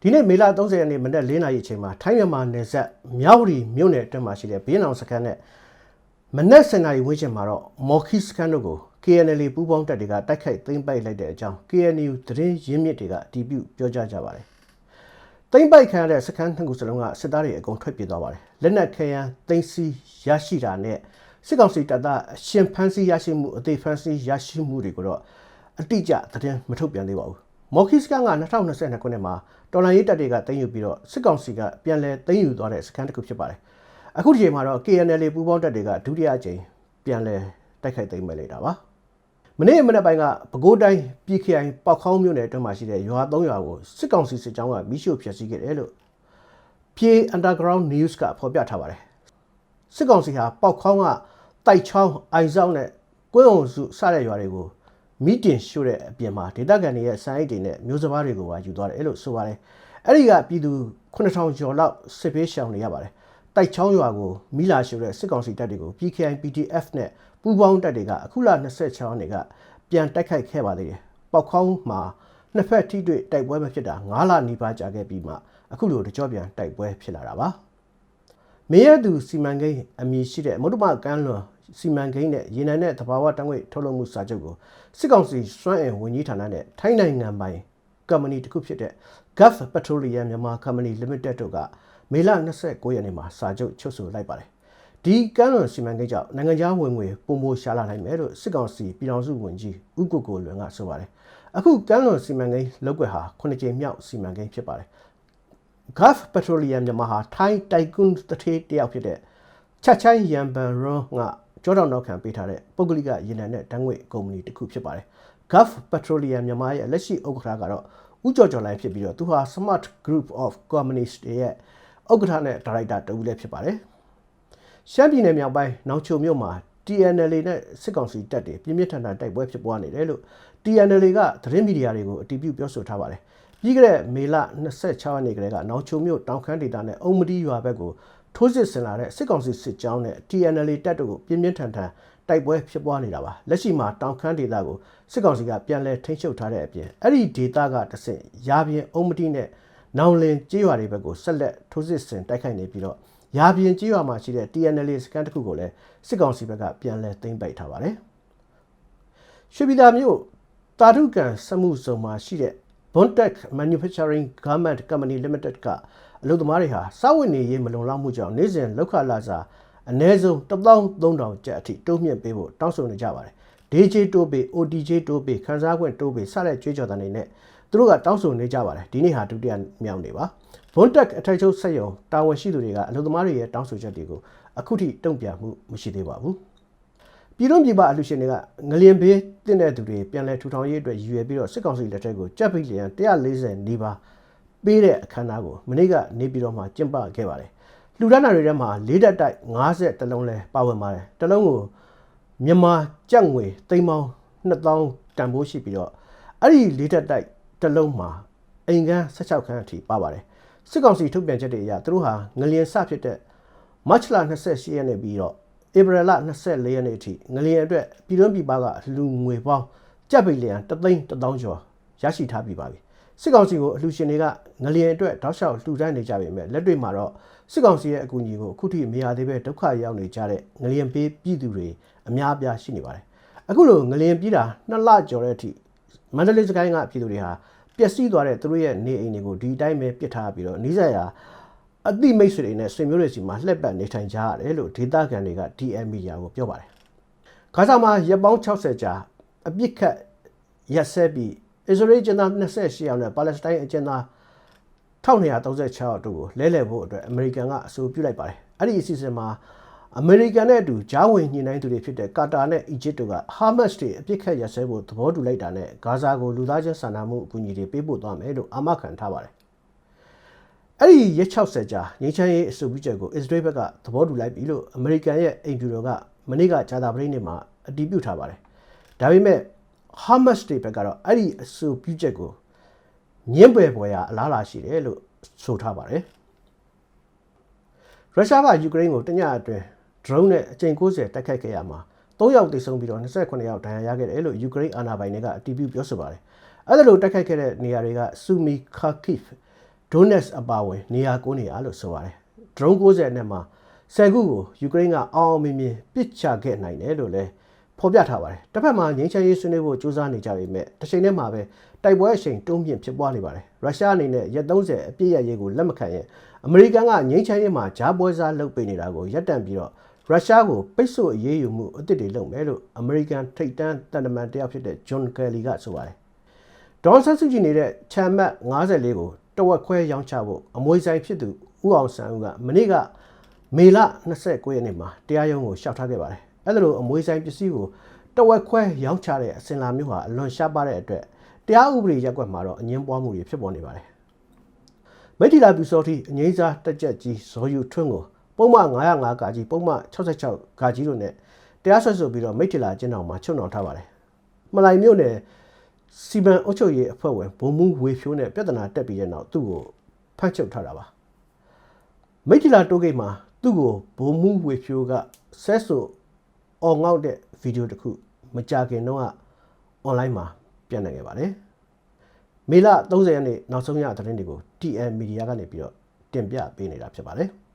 ဒီနေ့မေလ30ရက်နေ့မနက်4နာရီအချိန်မှာထိုင်းမြန်မာနယ်စပ်မြောက်ရီမြို့နယ်အတွင်းမှာရှိတဲ့ဘင်းအောင်စခန်းနဲ့မနက်7နာရီဝန်းကျင်မှာတော့မော်ခီစခန်းတို့ကို KNL ပူးပေါင်းတပ်တွေကတိုက်ခိုက်သိမ်းပိုက်လိုက်တဲ့အကြောင်း KNU သတင်းရင်းမြစ်တွေကအတည်ပြုပြောကြားကြပါတယ်။သိမ်းပိုက်ခံရတဲ့စခန်းနှစ်ခုစလုံးကစစ်သားတွေအကုန်ထွက်ပြေးသွားပါတယ်။လက်နက်ခဲယမ်းသိမ်းဆည်းရရှိတာနဲ့စစ်ကောင်စီတပ်သားအရှင်ဖမ်းဆီးရရှိမှုအသေးဖမ်းဆီးရရှိမှုတွေကိုတော့အတိအကျသတင်းမထုတ်ပြန်သေးပါဘူး။ မော်ခီစကန်က2022ခုနှစ်မှာတော်လန်ရေးတပ်တွေကတင်ယူပြီးတော့စစ်ကောင်စီကပြန်လည်တင်ယူသွားတဲ့စခန်းတစ်ခုဖြစ်ပါတယ်။အခုဒီချိန်မှာတော့ KNL ပူးပေါင်းတပ်တွေကဒုတိယအကြိမ်ပြန်လည်တိုက်ခိုက်သိမ်းမဲ့လိုက်တာပါ။မနေ့မနေ့ပိုင်းကပဲခူးတိုင်းပြည်ခိုင်ပောက်ခေါင်းမြို့နယ်အတွင်းမှာရှိတဲ့ရွာ၃ရွာကိုစစ်ကောင်စီစစ်ကြောင်းကမိရှို့ဖျက်ဆီးခဲ့တယ်လို့ပြေ underground news ကဖော်ပြထားပါတယ်။စစ်ကောင်စီဟာပောက်ခေါင်းကတိုက်ချောင်းအိုင်ဆောင်နဲ့ကွင်းအောင်စုစတဲ့ရွာတွေကို မီတင်ရှို့တဲ့အပြင်မှာဒေသခံတွေရဲ့စိုင်းအိတ်တွေနဲ့မျိုးစဘာတွေကိုပါယူသွားတယ်လို့ဆိုပါတယ်။အဲ့ဒီကပြည်သူ9000ကျော်လောက်စစ်ပေးရှောင်နေရပါတယ်။တိုက်ချောင်းရွာကိုမိလာရှို့တဲ့စစ်ကောင်စီတပ်တွေကို PKI PDF နဲ့ပူးပေါင်းတပ်တွေကအခုလ26ရက်နေ့ကပြန်တိုက်ခိုက်ခဲ့ပါသေးတယ်။ပောက်ခေါင်းမှာနှစ်ဖက်ထိတွေ့တိုက်ပွဲမဖြစ်တာ9လနီးပါးကြာခဲ့ပြီးမှအခုလိုတကြောပြန်တိုက်ပွဲဖြစ်လာတာပါ။မေရသူစီမံကိန်းအမည်ရှိတဲ့မုဒ္ဓမကမ်းလွန် စီမံကိန်းနဲ့ရေနံနဲ့သဘာဝတံငွေထုတ်လုပ်မှုစာချုပ်ကိုစစ်ကောင်စီစွမ်းအင်ဝန်ကြီးဌာနနဲ့ထိုင်းနိုင်ငံပိုင်ကုမ္ပဏီတစ်ခုဖြစ်တဲ့ Gulf Petroleum Myanmar Company Limited တို့ကမေလ29ရက်နေ့မှာစာချုပ်ချုပ်ဆိုလိုက်ပါတယ်။ဒီကမ်းလွန်စီမံကိန်းကြောင့်နိုင်ငံခြားဝင်ငွေပုံမိုရှာလာနိုင်မယ်လို့စစ်ကောင်စီပြည်ထောင်စုဝန်ကြီးဦးကိုကိုလွင်ကဆိုပါတယ်။အခုကမ်းလွန်စီမံကိန်းလောက်ွက်ဟာ9ကြိမ်မြောက်စီမံကိန်းဖြစ်ပါတယ်။ Gulf Petroleum မြန်မာဟာထိုင်းတိုက်ကွန်းတထေးတယောက်ဖြစ်တဲ့ချက်ချိုင်းရန်ဘန်ရွန်က ကြောတောင်နောက်ခံပေးထားတဲ့ပုဂ္ဂလိကရေနံနဲ့ဓာတ်ငွေ့ကုမ္ပဏီတစ်ခုဖြစ်ပါတယ်။ Gulf Petroleum မြန်မာရဲ့လက်ရှိဥက္ကဋ္ဌကတော့ဦးကျော်ကျော်လိုင်းဖြစ်ပြီးတော့သူဟာ Smart Group of Companies ရဲ့ဥက္ကဋ္ဌနဲ့ဒါရိုက်တာတူလည်းဖြစ်ပါတယ်။ရှမ်းပြည်နယ်မြောက်ပိုင်းနောင်ချိုမြို့မှာ TNL နဲ့စစ်ကောင်စီတပ်တွေပြင်းပြထန်ထန်တိုက်ပွဲဖြစ်ပွားနေတယ်လို့ TNL ကသတင်းမီဒီယာတွေကိုအတည်ပြုပြောဆိုထားပါတယ်။ပြီးခဲ့တဲ့မေလ26ရက်နေ့ကလေးကနောင်ချိုမြို့တောင်ခမ်းဒေသနဲ့အုံမတီရွာဘက်ကို ထိုးစစ်ဆင်လာတဲ့စစ်ကောင်စီစစ်ကြောင်းနဲ့ TNL တပ်တို့ကိုပြင်းပြင်းထန်ထန်တိုက်ပွဲဖြစ်ပွားနေတာပါလက်ရှိမှာတောင်ခမ်းဒေသကိုစစ်ကောင်စီကပြန်လည်ထိန်းချုပ်ထားတဲ့အပြင်အဲ့ဒီဒေသကတဆင့်ရာပြင်အုံမတိနဲ့နောင်လင်ကြေးရွာတွေဘက်ကိုဆက်လက်ထိုးစစ်ဆင်တိုက်ခိုက်နေပြီးတော့ရာပြင်ကြေးရွာမှာရှိတဲ့ TNL စကန်တစ်ခုကိုလည်းစစ်ကောင်စီဘက်ကပြန်လည်သိမ်းပိုက်ထားပါတယ်ရွှေပြည်သာမြို့တာထုကန်စမှုစုံမှာရှိတဲ့ Bontek Manufacturing Garment Company Limited က အလုပ်သမားတွေဟာစာဝတ်နေရေးမလုံလောက်မှုကြောင့်နေ့စဉ်လောက်ခလာစာအနည်းဆုံး13000ကျပ်အထိတိုးမြင့်ပေးဖို့တောင်းဆိုနေကြပါတယ်။ DJ တိုးပေး OTJ တိုးပေးခန်းစားခွင့်တိုးပေးစတဲ့ကြွေးကြော်တဲ့အနေနဲ့သူတို့ကတောင်းဆိုနေကြပါတယ်ဒီနေ့ဟာဒုတိယမြောက်နေပါဘွန်တက်အထိုက်ချုပ်ဆက်ယုံတာဝန်ရှိသူတွေကအလုပ်သမားတွေရဲ့တောင်းဆိုချက်တွေကိုအခုထိတုံ့ပြန်မှုမရှိသေးပါဘူးပြည်တွင်းပြည်ပအလှူရှင်တွေကငလျင်ဘေးတင့်တဲ့သူတွေပြန်လည်ထူထောင်ရေးအတွက်ရည်ရွယ်ပြီးတော့စစ်ကောင်စီလက်ထက်ကိုကြက်ပိလျံ140နီးပါး ပေးတဲ့အခမ်းအနားကိုမနေ့ကနေပြည်တော်မှာကျင်းပခဲ့ပါတယ်။လူဒန်းနာတွေထဲမှာလေးတက်တိုက်50တလုံးလဲပါဝင်ပါတယ်။တလုံးကိုမြန်မာကျပ်ငွေသိန်းပေါင်း2000တန်ဖိုးရှိပြီးတော့အဲ့ဒီလေးတက်တိုက်တလုံးမှာအိမ်ကန်း16ခန်းအထိပါပါတယ်။စစ်ကောင်စီထုတ်ပြန်ချက်တွေအရသူတို့ဟာငလျင်စဖြစ်တဲ့မတ်လ28ရက်နေ့ပြီးတော့ဧပြီလ24ရက်နေ့အထိငလျင်အတွက်ပြည်တွင်းပြည်ပကလူငွေပေါင်းကြက်ပိလျံ3သိန်း1000ကျော်ရရှိထားပြီးပါပြီ စစ်ကောင်စီကိုအလှူရှင်တွေကငလျင်အတွက်တောက်လျှောက်လှူဒန်းနေကြပေမဲ့လက်တွေ့မှာတော့စစ်ကောင်စီရဲ့အကူအညီကိုအခုထိမရသေးပဲဒုက္ခရောက်နေကြတဲ့ငလျင်ပေးပြည်သူတွေအများအပြားရှိနေပါတယ်အခုလိုငလျင်ပြီးတာနှစ်လကျော်တဲ့အထိမန္တလေးစကိုင်းကပြည်သူတွေဟာပျက်စီးသွားတဲ့သူတို့ရဲ့နေအိမ်တွေကိုဒီအတိုင်းပဲပစ်ထားပြီးတော့နီးစပ်ရာအတိမိတ်ဆွေတွေနဲ့ဆွေမျိုးတွေစီမှာလှက်ပတ်နေထိုင်ကြရတယ်လို့ဒေသခံတွေက DM မီဒီယာကိုပြောပါတယ်။ခါဆောင်မှာရပ်ပေါင်း60ကြာအပြစ်ခတ်ရက်ဆက်ပြီး အစ္စရေးကျင်းသား28ယောက်နဲ့ပါလက်စတိုင်းအကျဉ်းသား1236ယောက်တို့ကိုလဲလှယ်ဖို့အတွက်အမေရိကန်ကအဆိုပြုလိုက်ပါတယ်။အဲ့ဒီအစီအစဉ်မှာအမေရိကန်နဲ့အတူဂျားဝင်ညှိနှိုင်းသူတွေဖြစ်တဲ့ကာတာနဲ့အီဂျစ်တို့ကဟာမတ်စ်တွေအပြစ်ခတ်ရစဲဖို့သဘောတူလိုက်တာနဲ့ဂါဇာကိုလူသားချင်းစာနာမှုအကူအညီတွေပေးပို့သွားမယ်လို့အာမခံထားပါတယ်။အဲ့ဒီရက်60ကြာငြိမ်းချမ်းရေးအဆိုပြုချက်ကိုအစ္စရေးဘက်ကသဘောတူလိုက်ပြီလို့အမေရိကန်ရဲ့အိမ်ဖြူတော်ကမနေ့ကဂျာတာပရိနေ့မှာအတည်ပြုထားပါတယ်။ဒါပေမဲ့ ဟာမတ်စ်တွေဘက်ကတော့အဲ့ဒီအဆိုပြုချက်ကိုညှင်းပယ်ပေါ်ရာအလားအလာရှိတယ်လို့ဆိုထားပါတယ်ရုရှားကယူကရိန်းကိုတညအတွင်း drone နဲ့အကြိမ်90တိုက်ခိုက်ခဲ့ရမှာ3ယောက်သေဆုံးပြီးတော့28ယောက်ဒဏ်ရာရခဲ့တယ်လို့ယူကရိန်းအာဏာပိုင်တွေကအတည်ပြုပြောဆိုပါတယ်အဲ့ဒါလိုတိုက်ခိုက်ခဲ့တဲ့နေရာတွေကဆူမီခါခိဖ် Donetsk အပါအဝင်နေရာကိုနေရာလို့ဆိုပါတယ်။ drone 90နဲ့မှာ10ခုကိုယူကရိန်းကအောင်အောင်မြင်မြင်ပစ်ချခဲ့နိုင်တယ်လို့လည်း ဖော်ပြထားပါတယ်။တစ်ဖက်မှာငြိမ်းချမ်းရေးဆွေးနွေးဖို့ကြိုးစားနေကြပေမဲ့တစ်ချိန်တည်းမှာပဲတိုက်ပွဲအချိန်တုံးမြင့်ဖြစ်ပွားနေပါတယ်။ရုရှားအနေနဲ့ရက်30အပြည့်ရရေးကိုလက်မခံရင်အမေရိကန်ကငြိမ်းချမ်းရေးမှာဂျားပွဲစားလုပ်ပေးနေတာကိုရပ်တန့်ပြီးတော့ရုရှားကိုပိတ်ဆို့အရေးယူမှုအသစ်တွေလုပ်မယ်လို့အမေရိကန်ထိပ်တန်းတန်တမန်တယောက်ဖြစ်တဲ့ဂျွန်ကယ်လီကဆိုပါတယ်။ဒေါ်ဆန်းစုကြည်နေတဲ့ချမ်မတ်54ကိုတဝက်ခွဲရောင်းချဖို့အမွေဆိုင်ဖြစ်သူဦးအောင်ဆန်းဦးကမနေ့ကမေလ29ရက်နေ့မှာတရားရုံးကိုလျှောက်ထားခဲ့ပါတယ်။ အဲ့ဒါလိုအမွေဆိုင်ပစ္စည်းကိုတဝက်ခွဲရောင်းချတဲ့အစင်လာမျိုးဟာအလွန်ရှားပါတဲ့အတွက်တရားဥပဒေရက်ကွက်မှာတော့အငင်းပွားမှုတွေဖြစ်ပေါ်နေပါတယ်။မိထီလာပြူစောတိအငိမ့်စားတက်ကြက်ကြီးဇော်ယူထွန်းကိုပုံမှန်905ကာကြီးပုံမှန်66ကာကြီးတို့နဲ့တရားစွဲဆိုပြီးတော့မိထီလာကျင်းတော်မှာချုပ်နှောင်ထားပါတယ်။မလိုက်မြို့နယ်စီမံအုပ်ချုပ်ရေးအဖွဲ့ဝင်ဘုံမှုဝေဖြိုးနဲ့ပြဿနာတက်ပြီးတဲ့နောက်သူ့ကိုဖမ်းချုပ်ထားတာပါ။မိထီလာတိုးဂိတ်မှာသူ့ကိုဘုံမှုဝေဖြိုးကဆဲဆို အော်ငေါက်တဲ့ဗီဒီယိုတစ်ခုမကြခင်တော့ကအွန်လိုင်းမှာပြန့်နိုင်ခဲ့ပါတယ်။မေလ30ရက်နေ့နောက်ဆုံးရသတင်းတွေကို TN Media ကနေပြီးတော့တင်ပြပေးနေတာဖြစ်ပါတယ်။